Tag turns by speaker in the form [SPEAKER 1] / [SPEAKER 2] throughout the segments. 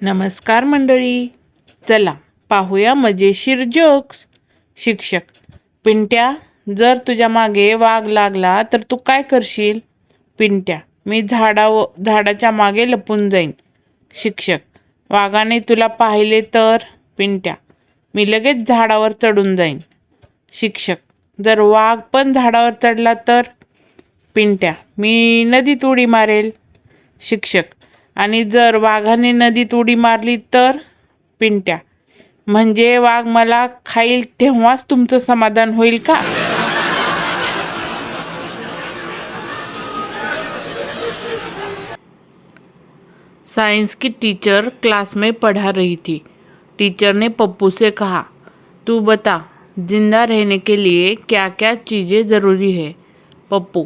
[SPEAKER 1] नमस्कार मंडळी. चला पाहूया मजेशीर जोक्स शिक्षक पिंट्या जर तुझ्या मागे वाघ लागला तर तू काय करशील? पिंट्या मी झाडाव झाडाच्या मागे लपून जाईन. शिक्षक वाघाने तुला पाहिले तर? पिंट्या मी लगेच झाडावर चढून जाईन. शिक्षक जर वाघ पण झाडावर चढला तर? पिंट्या मी नदीत उडी मारेल. शिक्षक आणि जर वाघाने नदीत उडी मारली तर? पिंट्या. म्हणजे वाघ मला खाईल तेव्हाच तुमचं समाधान होईल का? साइंस की टीचर क्लास में पढ़ा रही थी. टीचर ने पप्पू से कहा तू बता जिंदा रहने के लिए क्या क्या चीज़ें ज़रूरी है? पप्पू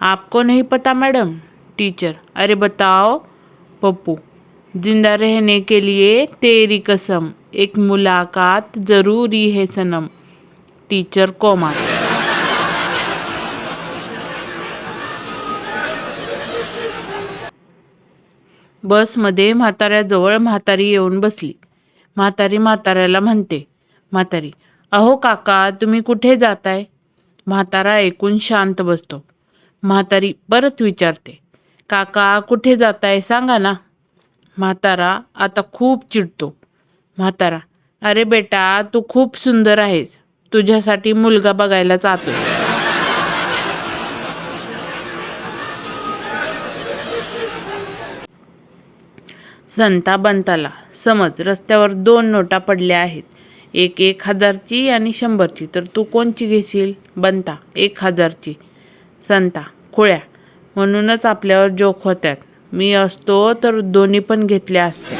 [SPEAKER 1] आपको नहीं पता मैडम टीचर अरे बताओ पप्पू जिंदा रहने के लिए तेरी कसम एक मुलाकात ज़रूरी है सनम टीचर कोमा। बसमध्ये म्हाताऱ्याजवळ म्हातारी येऊन बसली. म्हातारी म्हाताऱ्याला म्हणते म्हातारी अहो काका तुम्ही कुठे जाताय? म्हातारा ऐकून शांत बसतो. म्हातारी परत विचारते काका कुठे जाताय? सांगा ना. म्हातारा आता खूप चिडतो. म्हातारा अरे बेटा तू खूप सुंदर आहेस. तुझ्यासाठी मुलगा बघायला जातोय. संता बनताला. समज रस्त्यावर दोन नोटा पडल्या आहेत. एक एक हजारची आणि शंभरची. तर तू कोणची घेशील? बनता एक हजारची. संता खोळ्या. म्हणूनच आपल्यावर जोक होत्यात. मी असतो तर दोन्ही पण घेतल्या असत्या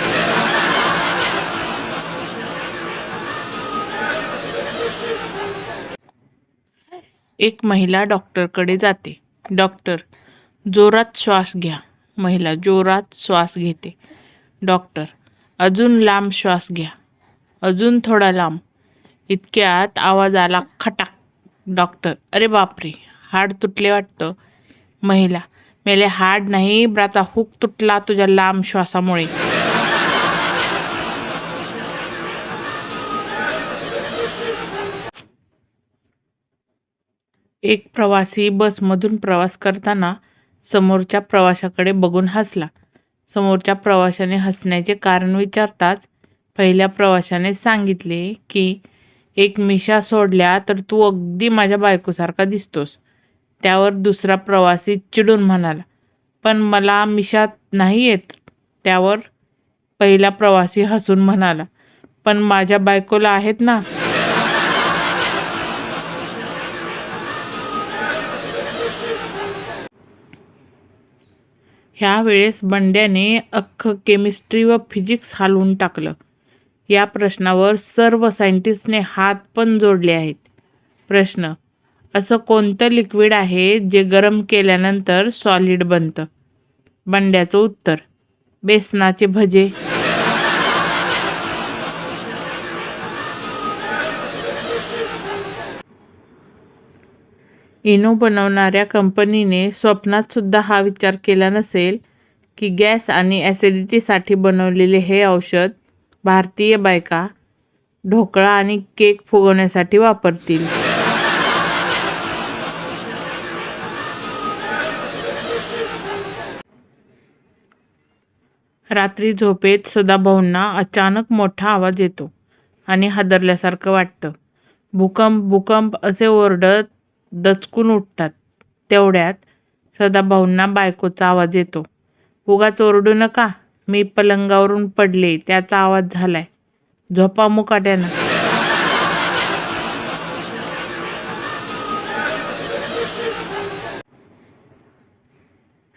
[SPEAKER 1] एक महिला डॉक्टरकडे जाते. डॉक्टर जोरात श्वास घ्या. महिला जोरात श्वास घेते. डॉक्टर अजून लांब श्वास घ्या. अजून थोडा लांब. इतक्यात आवाज आला खटाक. डॉक्टर अरे बापरे हाड तुटले वाटतं. महिला मेले हाड नाही ब्राचा हुक तुटला तुझ्या लांब श्वासामुळे. एक प्रवासी बसमधून प्रवास करताना समोरच्या प्रवाशाकडे बघून हसला. समोरच्या प्रवाशाने हसण्याचे कारण विचारताच पहिल्या प्रवाशाने सांगितले की एक मिशा सोडल्या तर तू अगदी माझ्या बायकोसारखा दिसतोस. त्यावर दुसरा प्रवासी चिडून म्हणाला पण मला मिशात नाही येत. त्यावर पहिला प्रवासी हसून म्हणाला पण माझ्या बायकोला आहेत ना. ह्या वेळेस बंड्याने अख्खं केमिस्ट्री व फिजिक्स हलवून टाकलं. या प्रश्नावर सर्व सायंटिस्टने हात पण जोडले आहेत. प्रश्न असं कोणतं लिक्विड आहे जे गरम केल्यानंतर सॉलिड बनतं? बंड्याचं उत्तर बेसनाचे भजे. इनो बनवणाऱ्या कंपनीने स्वप्नात सुद्धा हा विचार केला नसेल की गॅस आणि ॲसिडिटीसाठी बनवलेले हे औषध भारतीय बायका ढोकळा आणि केक फुगवण्यासाठी वापरतील. रात्री झोपेत सदाभाऊंना अचानक मोठा आवाज येतो आणि हादरल्यासारखं वाटतं. भूकंप भूकंप असे ओरडत दचकून उठतात. तेवढ्यात सदाभाऊंना बायकोचा आवाज येतो. उगाच ओरडू नका मी पलंगावरून पडले त्याचा आवाज झालाय. झोपा मुकाट्यानं.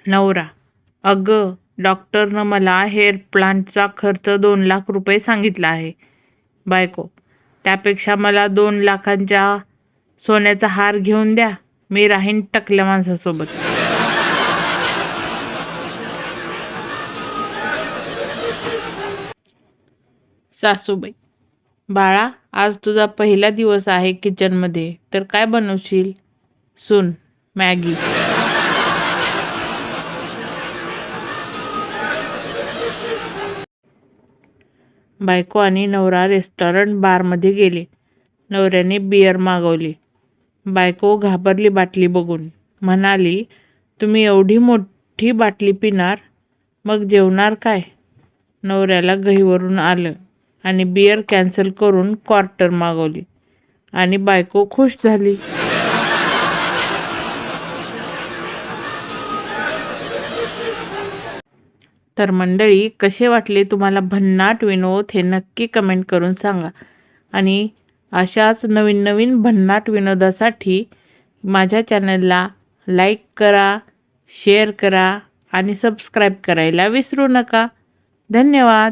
[SPEAKER 1] नवरा अगं डॉक्टरनं मला हेअर प्लांटचा खर्च दोन लाख रुपये सांगितला आहे. बायको त्यापेक्षा मला दोन लाखांच्या सोन्याचा हार घेऊन द्या. मी राहीन टकल्या माणसासोबत. सासूबाई बाळा आज तुझा पहिला दिवस आहे किचनमध्ये तर काय बनवशील? सून मॅगी. बायको आणि नवरा रेस्टॉरंट बारमध्ये गेले. नवऱ्याने बियर मागवली. बायको घाबरली बाटली बघून. म्हणाली तुम्ही एवढी मोठी बाटली पिणार मग जेवणार काय? नवऱ्याला गहीवरून आलं आणि बियर कॅन्सल करून क्वार्टर मागवली आणि बायको खुश झाली. तर मंडळी कसे वाटले तुम्हाला भन्नाट विनोद हे नक्की कमेंट करून सांगा. आणि अशाच नवीन नवीन भन्नाट विनोदासाठी माझ्या चॅनलला लाईक करा शेअर करा आणि सबस्क्राईब करायला विसरू नका. धन्यवाद!